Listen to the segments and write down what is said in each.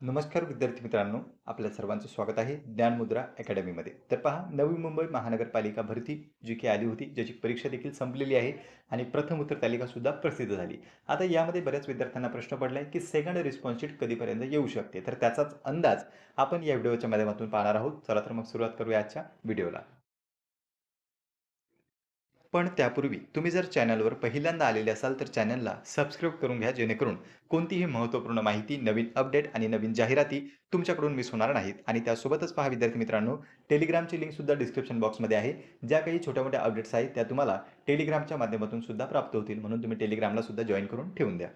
नमस्कार विद्यार्थी मित्रांनो आपल्या सर्वांचं स्वागत आहे ज्ञानमुद्रा अकॅडमीमध्ये. तर पहा नवी मुंबई महानगरपालिका भरती जी की आली होती ज्याची परीक्षा देखील संपलेली आहे आणि प्रथम उत्तर तालिकासुद्धा प्रसिद्ध झाली. आता यामध्ये बऱ्याच विद्यार्थ्यांना प्रश्न पडला आहे की सेकंड रिस्पॉन्स शीट कधीपर्यंत येऊ शकते? तर त्याचाच अंदाज आपण या व्हिडिओच्या माध्यमातून पाहणार आहोत. चला तर मग सुरुवात करूया आजच्या व्हिडिओला पण त्यापूर्वी तुम्ही जर चॅनलवर पहिल्यांदा आलेले असाल तर चॅनलला सबस्क्राईब करून घ्या जेणेकरून कोणतीही महत्त्वपूर्ण माहिती नवीन अपडेट आणि नवीन जाहिराती तुमच्याकडून मिस होणार नाहीत. आणि त्यासोबतच पहा विद्यार्थी मित्रांनो टेलिग्रामची लिंकसुद्धा डिस्क्रिप्शन बॉक्समध्ये आहे. ज्या काही छोट्या मोठ्या अपडेट्स आहेत त्या तुम्हाला टेलिग्रामच्या माध्यमातून सुद्धा प्राप्त होतील. म्हणून तुम्ही टेलिग्रामला सुद्धा जॉईन करून ठेवून द्या.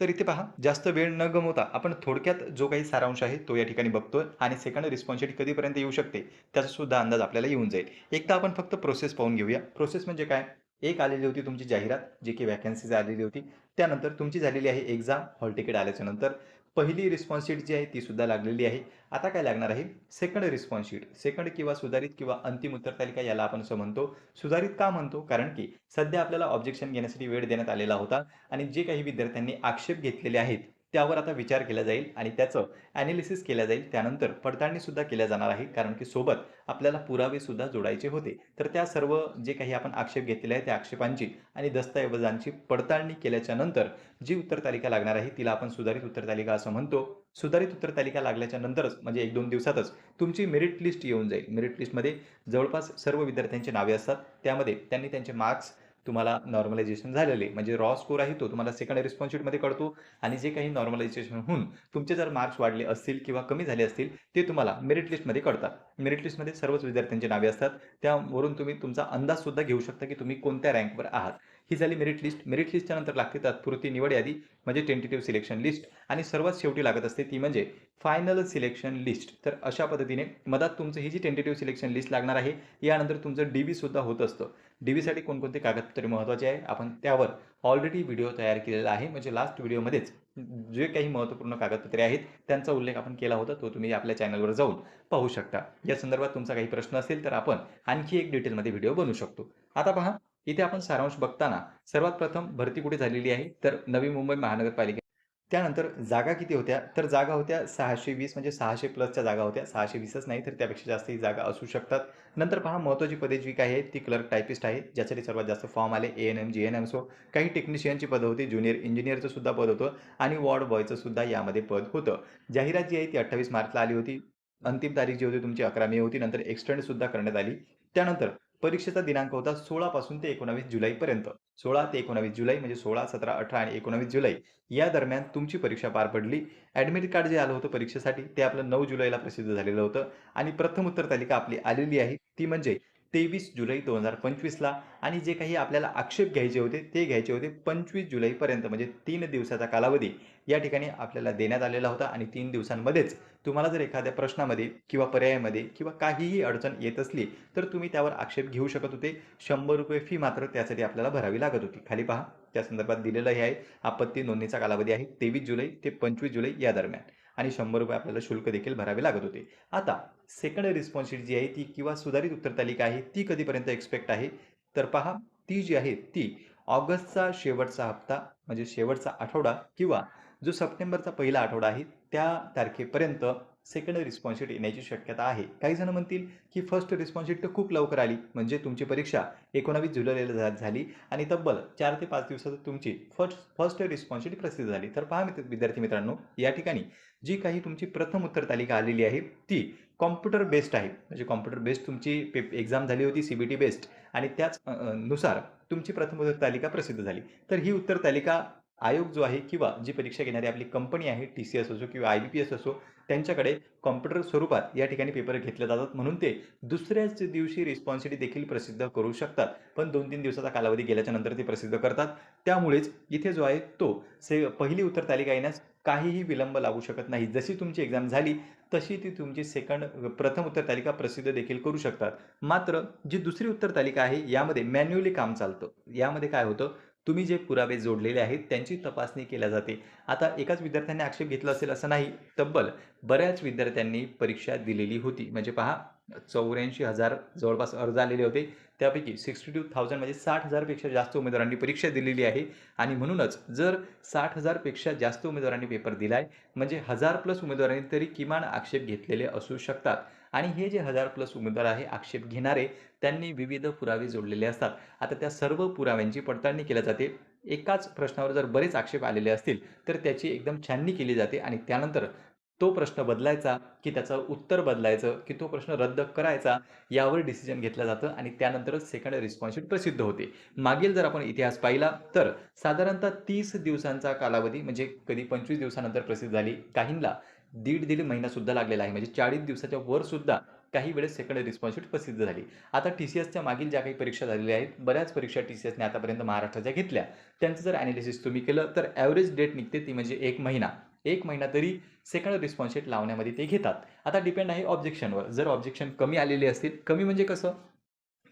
तर इथे पहा जास्त वेळ न गमवता आपण थोडक्यात जो काही सारांश आहे तो या ठिकाणी बघतोय आणि सेकंड रिस्पॉन्सिबिलिटी कधीपर्यंत येऊ शकते त्याचा सुद्धा अंदाज आपल्याला येऊन जाईल. एकदा आपण फक्त प्रोसेस पाहून घेऊया. प्रोसेस म्हणजे काय? एक आलेली होती तुमची जाहिरात जी की वॅकन्सीज आलेली होती. त्यानंतर तुमची झालेली आहे एक्झाम हॉल तिकीट आल्याच्यानंतर. पहिली रिस्पॉन्स शीट जी आहे ती सुद्धा लागलेली आहे. आता काय लागणार आहे? सेकंड रिस्पॉन्स शीट सेकंड किंवा सुधारित किंवा अंतिम उत्तर तालिका याला आपण असं म्हणतो. सुधारित का म्हणतो? कारण की सध्या आपल्याला ऑब्जेक्शन घेण्यासाठी वेळ देण्यात आलेला होता आणि जे काही विद्यार्थ्यांनी आक्षेप घेतलेले आहेत त्यावर आता विचार केला जाईल आणि त्याचं ॲनालिसिस केलं जाईल. त्यानंतर पडताळणीसुद्धा केल्या जाणार आहे. कारण की सोबत आपल्याला पुरावेसुद्धा जोडायचे होते. तर त्या सर्व जे काही आपण आक्षेप घेतलेले आहे त्या आक्षेपांची आणि दस्तऐवजांची पडताळणी केल्याच्यानंतर जी उत्तर तालिका लागणार आहे तिला आपण सुधारित उत्तर तालिका असं म्हणतो. सुधारित उत्तर तालिका लागल्याच्या नंतरच म्हणजे एक दोन दिवसातच तुमची मेरिट लिस्ट येऊन जाईल. मेरिट लिस्टमध्ये जवळपास सर्व विद्यार्थ्यांची नावे असतात. त्यामध्ये त्यांनी त्यांचे मार्क्स तुम्हाला नॉर्मलायझेशन झालेले. म्हणजे रॉ स्कोर आहे तो तुम्हाला सेकंड रिस्पॉन्सिबिलिटीमध्ये कळतो. आणि जे काही नॉर्मलायझेशन होऊन तुमचे जर मार्क्स वाढले असतील किंवा कमी झाले असतील ते तुम्हाला मेरिट लिस्टमध्ये कळतात. मेरिट लिस्टमध्ये सर्वच विद्यार्थ्यांची नावे असतात. त्यावरून तुम्ही तुमचा अंदाजसुद्धा घेऊ शकता की तुम्ही कोणत्या रँकवर आहात. ही झाली मेरिट लिस्ट मेरिट लिस्टच्या नंतर लागते तात्पुरती निवड यादी म्हणजे टेंटेटिव्ह सिलेक्शन लिस्ट आणि सर्वात शेवटी लागत असते ती म्हणजे फायनल सिलेक्शन लिस्ट तर अशा पद्धतीने मधात तुमचं ही जी टेंटेटिव्ह सिलेक्शन लिस्ट लागणार आहे यानंतर तुमचं डी सुद्धा होत असतं. डी बीसाठी कोणकोणते कागदपत्रे महत्त्वाचे आहे? आपण त्यावर ऑलरेडी व्हिडिओ तयार केलेला आहे. म्हणजे लास्ट व्हिडिओमध्येच जे काही महत्त्वपूर्ण कागदपत्रे आहेत त्यांचा उल्लेख आपण केला होता तो तुम्ही आपल्या चॅनलवर जाऊन पाहू शकता. या संदर्भात तुमचा काही प्रश्न असेल तर आपण आणखी एक डिटेलमध्ये व्हिडिओ बनवू शकतो. आता पहा इथे आपण सारांश बघताना सर्वात प्रथम भरती कुठे झालेली आहे? तर नवी मुंबई महानगरपालिका. त्यानंतर जागा किती होत्या? तर जागा होत्या सहाशे वीस म्हणजे सहाशे प्लसच्या जागा होत्या. सहाशे वीसच नाही तर त्यापेक्षा जास्तही जागा असू शकतात. नंतर पहा महत्त्वाची पदे जी काय आहेत ती क्लर्क टायपिस्ट आहे ज्यासाठी सर्वात जास्त फॉर्म आले A N M G N M so काही टेक्निशियनची पदं होती ज्युनियर इंजिनियरचं सुद्धा पद होतं आणि वॉर्ड बॉयचं सुद्धा यामध्ये पद होतं. जाहिरात जी आहे ती अठ्ठावीस मार्चला आली होती. अंतिम तारीख जी होती तुमची अकरा मे होती. नंतर एक्सटेंडसुद्धा करण्यात आली. त्यानंतर परीक्षेचा दिनांक होता सोळापासून ते एकोणावीस जुलैपर्यंत सोळा ते एकोणावीस जुलै म्हणजे सोळा सतरा अठरा आणि एकोणावीस जुलै या दरम्यान तुमची परीक्षा पार पडली. ॲडमिट कार्ड जे आलं होतं परीक्षेसाठी ते आपलं नऊ जुलैला प्रसिद्ध झालेलं होतं. आणि प्रथम उत्तर तालिका आपली आलेली आहे. ती म्हणजे तेवीस जुलै दोन हजार पंचवीसला. आणि जे काही आपल्याला आक्षेप घ्यायचे होते ते घ्यायचे होते पंचवीस जुलैपर्यंत म्हणजे तीन दिवसाचा कालावधी. या ठिकाणी आपल्याला देण्यात आलेला होता आणि तीन दिवसांमध्येच तुम्हाला जर एखाद्या प्रश्नामध्ये किंवा पर्यायामध्ये किंवा काहीही अडचण येत असली तर तुम्ही त्यावर आक्षेप घेऊ शकत होते. शंभर रुपये फी मात्र त्यासाठी आपल्याला भरावी लागत होती. खाली पहा त्या संदर्भात दिलेलं हे आहे आपत्ती नोंदणीचा कालावधी आहे तेवीस जुलै ते पंचवीस जुलै या दरम्यान. आणि शंभर रुपये आपल्याला शुल्क देखील भरावे लागत होते. आता सेकंड रिस्पॉन्स शीट जी आहे ती किंवा सुधारित उत्तर तालिका आहे ती कधीपर्यंत एक्सपेक्ट आहे? तर पहा ती जी आहे ती ऑगस्टचा शेवटचा हप्ता म्हणजे शेवटचा आठवडा किंवा जो सप्टेंबरचा पहिला आठवडा आहे त्या तारखेपर्यंत सेकंड रिस्पॉन्सिट येण्याची शक्यता आहे. काही जण म्हणतील की फर्स्ट रिस्पॉन्सिट तर खूप लवकर आली म्हणजे तुमची परीक्षा एकोणावीस जुलैला झाली आणि तब्बल चार ते पाच दिवसात तुमची फर्स्ट फर्स्ट रिस्पॉन्सिट प्रसिद्ध झाली. तर पहा मित्र विद्यार्थी मित्रांनो या ठिकाणी जी काही तुमची प्रथम उत्तर तालिका आलेली आहे ती कॉम्प्युटर बेस्ड आहे. म्हणजे कॉम्प्युटर बेस्ड तुमची पेप एक्झाम झाली होती सी बी टी बेस्ड आणि त्याच नुसार तुमची प्रथम उत्तर तालिका प्रसिद्ध झाली. तर ही उत्तर तालिका आयोग जो आहे किंवा जी परीक्षा घेणारी आपली कंपनी आहे टी सी एस असो किंवा आय बी पी एस असो त्यांच्याकडे कॉम्प्युटर स्वरूपात या ठिकाणी पेपर घेतले जातात. म्हणून ते दुसऱ्याच दिवशी रिस्पॉन्सिटी देखील प्रसिद्ध करू शकतात. पण दोन तीन दिवसाचा कालावधी गेल्याच्यानंतर ते प्रसिद्ध करतात. त्यामुळेच इथे जो आहे तो से पहिली उत्तर तालिका येण्यास काहीही विलंब लागू शकत नाही. जशी तुमची एक्झाम झाली तशी ती तुमची सेकंड प्रथम उत्तर तालिका प्रसिद्ध देखील करू शकतात. मात्र जी दुसरी उत्तर तालिका आहे यामध्ये मॅन्युअली काम चालतं. यामध्ये काय होतं? तुम्ही जे पुरावे जोडलेले आहेत त्यांची तपासणी केल्या जाते. आता एकाच विद्यार्थ्याने आक्षेप घेतला असेल असं नाही तब्बल बऱ्याच विद्यार्थ्यांनी परीक्षा दिलेली होती. म्हणजे पहा चौऱ्याऐंशी हजार जवळपास अर्ज आलेले होते. त्यापैकी सिक्स्टी टू थाउजंड म्हणजे साठ हजारपेक्षा जास्त उमेदवारांनी परीक्षा दिलेली आहे. आणि म्हणूनच जर साठ हजारपेक्षा जास्त उमेदवारांनी पेपर दिला आहे म्हणजे हजार प्लस उमेदवारांनी तरी किमान आक्षेप घेतलेले असू शकतात. आणि हे जे हजार प्लस उमेदवार आहे आक्षेप घेणारे त्यांनी विविध पुरावे जोडलेले असतात. आता त्या सर्व पुराव्यांची पडताळणी केली जाते. एकाच प्रश्नावर जर बरेच आक्षेप आलेले असतील तर त्याची एकदम छाननी केली जाते. आणि त्यानंतर तो प्रश्न बदलायचा की त्याचं उत्तर बदलायचं की तो प्रश्न रद्द करायचा यावर डिसिजन घेतलं जातं आणि त्यानंतरच सेकंड रिस्पॉन्सशीट प्रसिद्ध होते. मागील जर आपण इतिहास पाहिला तर साधारणतः तीस दिवसांचा कालावधी म्हणजे कधी पंचवीस दिवसानंतर प्रसिद्ध झाली काहींना दीड दीड महिनासुद्धा लागलेला आहे. म्हणजे चाळीस दिवसाच्या वर सुद्धा काही वेळेस सेकंड रिस्पॉन्सशीट प्रसिद्ध झाली. आता टी सी एसच्या मागील ज्या काही परीक्षा झालेल्या आहेत बऱ्याच परीक्षा टी सी एसने आतापर्यंत महाराष्ट्राच्या घेतल्या. त्यांचं जर ॲनालिसिस तुम्ही केलं तर ॲव्हरेज डेट निघते ती म्हणजे एक महिना. एक महिना तरी सेकंड रिस्पॉन्स शीट लावण्यामध्ये ते घेतात. आता डिपेंड आहे ऑब्जेक्शनवर जर ऑब्जेक्शन कमी आलेले असतील कमी म्हणजे कसं?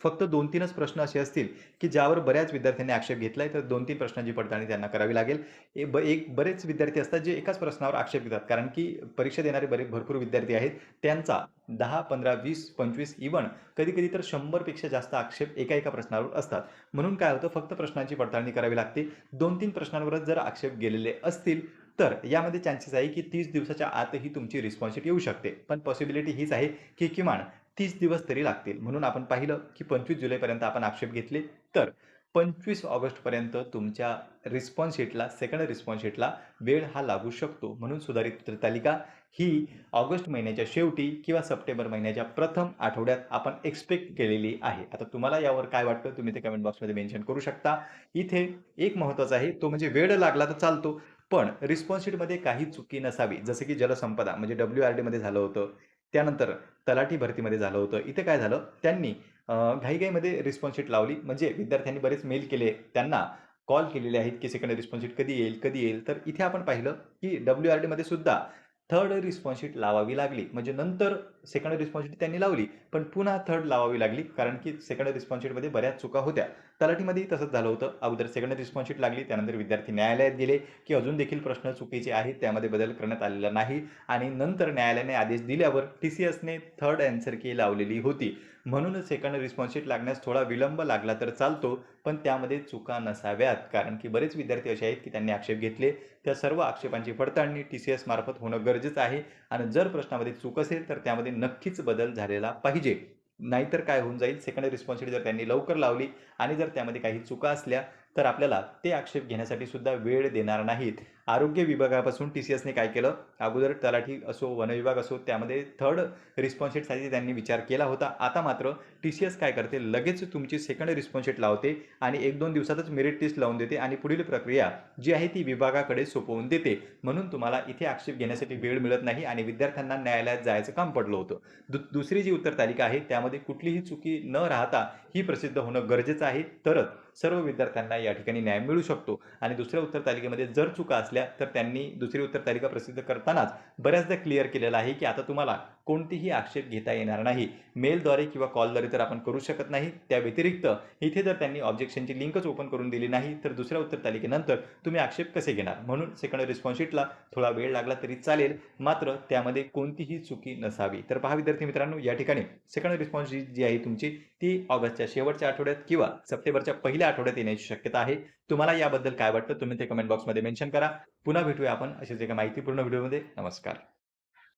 फक्त दोन तीनच प्रश्न असे असतील की ज्यावर बऱ्याच विद्यार्थ्यांनी आक्षेप घेतला आहे तर दोन तीन प्रश्नांची पडताळणी त्यांना करावी लागेल. ए ब एक बरेच विद्यार्थी असतात जे एकाच प्रश्नावर आक्षेप घेतात. कारण की परीक्षा देणारे बरे भरपूर विद्यार्थी आहेत त्यांचा दहा पंधरा वीस पंचवीस इवन कधी कधी तर शंभरपेक्षा जास्त आक्षेप एका एका प्रश्नावर असतात. म्हणून काय होतं? फक्त प्रश्नांची पडताळणी करावी लागते. दोन तीन प्रश्नांवरच जर आक्षेप गेलेले असतील तर यामध्ये चान्सेस आहे की तीस दिवसाच्या आतही तुमची रिस्पॉन्सिटी येऊ शकते. पण पॉसिबिलिटी हीच आहे की किमान तीस दिवस तरी लागतील. म्हणून आपण पाहिलं की पंचवीस जुलैपर्यंत आपण आक्षेप घेतले. तर पंचवीस ऑगस्टपर्यंत तुमच्या रिस्पॉन्स शीटला सेकंड रिस्पॉन्स शीटला वेळ हा लागू शकतो. म्हणून सुधारित तालिका ही ऑगस्ट महिन्याच्या शेवटी किंवा सप्टेंबर महिन्याच्या प्रथम आठवड्यात आपण एक्सपेक्ट केलेली आहे. आता तुम्हाला यावर काय वाटतं तुम्ही ते कमेंट बॉक्समध्ये मेन्शन करू शकता. इथे एक महत्त्वाचं आहे तो म्हणजे वेळ लागला तर चालतो. पण रिस्पॉन्सिटीमध्ये काही चुकी नसावी. जसं की जलसंपदा म्हणजे डब्ल्यू आर डीमध्ये झालं होतं. त्यानंतर तलाठी भरतीमध्ये झालं होतं. इथे काय झालं? त्यांनी घाईघाईमध्ये रिस्पॉन्स लावली. म्हणजे विद्यार्थ्यांनी बरेच मेल केले. त्यांना कॉल केलेले आहेत की सेकंड रिस्पॉन्स कधी येईल कधी येईल. तर इथे आपण पाहिलं की डब्ल्यू आर डीमध्ये सुद्धा थर्ड रिस्पॉन्स लावावी लागली. म्हणजे नंतर सेकंड रिस्पॉन्स त्यांनी लावली पण पुन्हा थर्ड लावावी लागली कारण की सेकंड रिस्पॉन्सशीटमध्ये बऱ्याच चुका होत्या. तलाठीमध्येही तसंच झालं होतं. अगोदर सेकंड रिस्पॉन्स लागली त्यानंतर विद्यार्थी न्यायालयात गेले की अजून देखील प्रश्न चुकीचे आहेत त्यामध्ये बदल करण्यात आलेला नाही. आणि नंतर न्यायालयाने आदेश दिल्यावर टी सी एसने थर्ड अँसर की लावलेली होती. म्हणूनच सेकंड रिस्पॉन्स शीट लागण्यास थोडा विलंब लागला तर चालतो पण त्यामध्ये चुका नसाव्यात. कारण की बरेच विद्यार्थी असे आहेत की त्यांनी आक्षेप घेतले. त्या सर्व आक्षेपांची पडताळणी टी सी एस मार्फत होणं गरजेचं आहे. आणि जर प्रश्नामध्ये चूक असेल तर त्यामध्ये नक्कीच बदल झालेला पाहिजे. नाहीतर काय होऊन जाईल? सेकंड रिस्पॉन्सिबिलिटी जर त्यांनी लवकर लावली आणि जर त्यामध्ये काही चुका असल्या तर आपल्याला ते आक्षेप घेण्यासाठी सुद्धा वेळ देणार नाहीत. आरोग्य विभागापासून टी सी एसने काय केलं? अगोदर तलाठी असो वनविभाग असो त्यामध्ये थर्ड रिस्पॉन्सिटसाठी त्यांनी विचार केला होता. आता मात्र टी सी एस काय करते? लगेच तुमची सेकंड रिस्पॉन्स शीट लावते आणि एक दोन दिवसातच मेरिट टेस्ट लावून देते आणि पुढील प्रक्रिया जी आहे ती विभागाकडे सोपवून देते. म्हणून तुम्हाला इथे आक्षेप घेण्यासाठी वेळ मिळत नाही आणि विद्यार्थ्यांना न्यायालयात जायचं काम पडलं होतं. दु दुसरी जी उत्तर तालिका आहे त्यामध्ये कुठलीही चुकी न राहता ही प्रसिद्ध होणं गरजेचं आहे. तरच सर्व विद्यार्थ्यांना या ठिकाणी न्याय मिळू शकतो. आणि दुसऱ्या उत्तर तालिकेमध्ये जर चुका असल्या तर त्यांनी दुसरी उत्तर तालिका प्रसिद्ध करतानाच बऱ्याचदा क्लिअर केलेलं आहे की आता तुम्हाला कोणतीही आक्षेप घेता येणार नाही. मेलद्वारे किंवा कॉलद्वारे तर आपण करू शकत नाही. त्या व्यतिरिक्त इथे जर त्यांनी ऑब्जेक्शनची लिंकच ओपन करून दिली नाही तर दुसऱ्या उत्तर तालिकेनंतर तुम्ही आक्षेप कसे घेणार? म्हणून सेकंड रिस्पॉन्स शीटला थोडा वेळ लागला तरी चालेल. मात्र त्यामध्ये कोणतीही चुकी नसावी. तर पहा विद्यार्थी मित्रांनो या ठिकाणी सेकंड रिस्पॉन्स शीट जी आहे तुमची ती ऑगस्टच्या शेवटच्या आठवड्यात किंवा सप्टेंबरच्या पहिल्या आठवड्यात येण्याची शक्यता आहे. तुम्हाला याबद्दल काय वाटतं? तुम्ही ते कमेंट बॉक्समध्ये मेन्शन करा. पुन्हा भेटूया आपण अशाच एका माहितीपूर्ण व्हिडिओमध्ये नमस्कार.